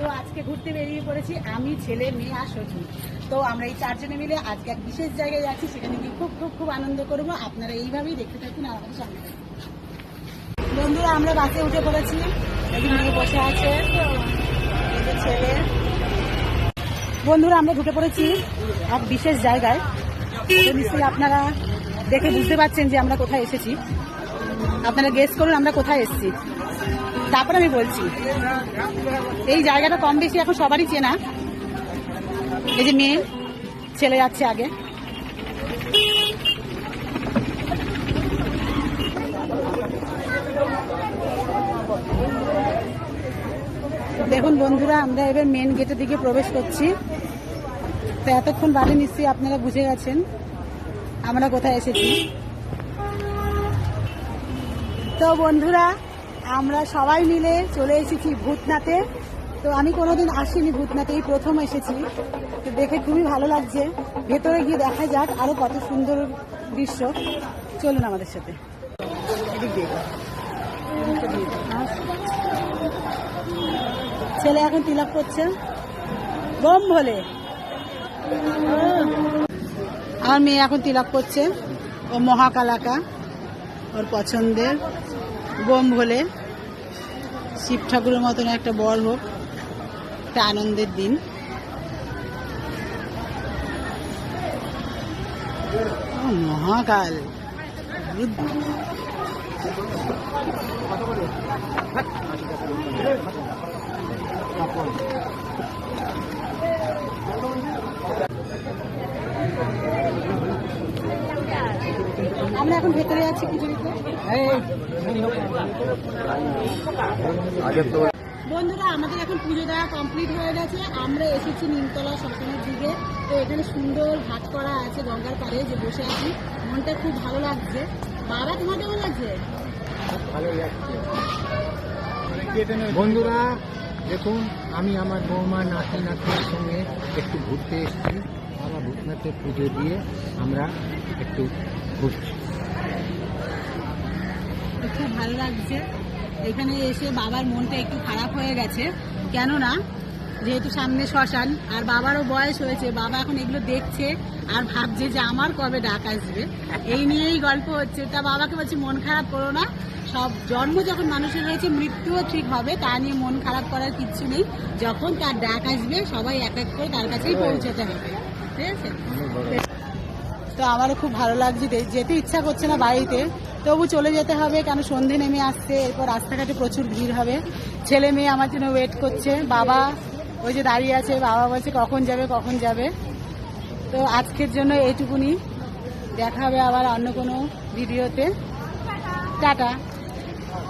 তো আজকে ঘুরতে বেরিয়ে পড়েছি। আমি, ছেলে, মেয়ে আর শ্বশুর। তো আমরা এই চারজনে মিলে আজকে এক বিশেষ জায়গায় যাচ্ছি, সেখানে গিয়ে খুব খুব খুব আনন্দ করব। আপনারা এইভাবেই দেখতে থাকুন আমাদের সঙ্গে বন্ধুরা, আমরা বাসে উঠে পড়েছি। বসে আছে ছেলে। বন্ধুরা, আমরা ঢুকে পড়েছি এক বিশেষ জায়গায়। নিশ্চয়ই আপনারা দেখে বুঝতে পারছেন যে আমরা কোথায় এসেছি। আপনারা গেস করুন, আমরা কোথায় এসেছি। তারপর আমি বলছি। এই জায়গাটা কম বেশি এখন সবারই চেনা। এই যে মেয়ে, ছেলে যাচ্ছে আগে। দেখুন বন্ধুরা, আমরা এবার মেন গেটের দিকে প্রবেশ করছি। তো এতক্ষণ বাদে নিশ্চয়ই আপনারা বুঝে গেছেন আমরা কোথায় এসেছি। তো বন্ধুরা আমরা সবাই মিলে চলে এসেছি ভূতনাথে। তো আমি কোনোদিন আসিনি ভূতনাথে, এই প্রথম এসেছি। তো দেখে খুবই ভালো লাগছে। ভেতরে গিয়ে দেখা যাক আরও কত সুন্দর দৃশ্য। চলুন আমাদের সাথে। ছেলে এখন তিলক করছে। বোম ভোলে আমার মেয়ে এখন তিলক করছে। ও মহাকালাকা। ওর পছন্দের। বোম হলে শিব ঠাকুরের মতন একটা বর হোক একটা আনন্দের দিন। মহাকাল। আমরা এখন ভেতরে আছি পুজো দিতে বন্ধুরা আমাদের এখন পুজো দেওয়া কমপ্লিট হয়ে গেছে। আমরা এসেছি নিমতলা শ্মশানের দিকে তো এখানে সুন্দর ঘাট করা আছে গঙ্গার পাড়ে যে বসে আছি। মনটা খুব ভালো লাগছে। বাবা তোমার কেমন লাগছে? বন্ধুরা দেখুন আমি আমার বৌমা নাতি নাতির সঙ্গে একটু ঘুরতে এসেছি। বাবা ভূতনাথে পুজো দিয়ে আমরা একটু ঘুরছি। ভালো লাগছে। এখানে এসে বাবার মনটা একটু খারাপ হয়ে গেছে। কেননা, যেহেতু সামনে শ্মশান, আর বাবারও বয়স হয়েছে, বাবা এখন এগুলো দেখছে আর ভাবছে যে আমার কবে ডাক আসবে। এই নিয়েই গল্প হচ্ছে। তা বাবাকে বলছি, মন খারাপ করো না। সব জন্ম যখন মানুষের হয়েছে, মৃত্যুও ঠিক হবে। তা নিয়ে মন খারাপ করার কিচ্ছু নেই। যখন তার ডাক আসবে, সবাই এক এক করে তার কাছেই পৌঁছাতে হবে। ঠিক আছে? তো আমারও খুব ভালো লাগছে। যেতে ইচ্ছা করছে না বাড়িতে। তবু চলে যেতে হবে, কেন সন্ধে নেমে আসছে, এরপর রাস্তাঘাটে প্রচুর ভিড় হবে। ছেলে মেয়ে আমার জন্য ওয়েট করছে। বাবা ওই যে দাঁড়িয়ে আছে, বাবা বলছে কখন যাবে কখন যাবে। তো আজকের জন্য এইটুকুনি। দেখা হবে আবার অন্য কোনো ভিডিওতে টাটা।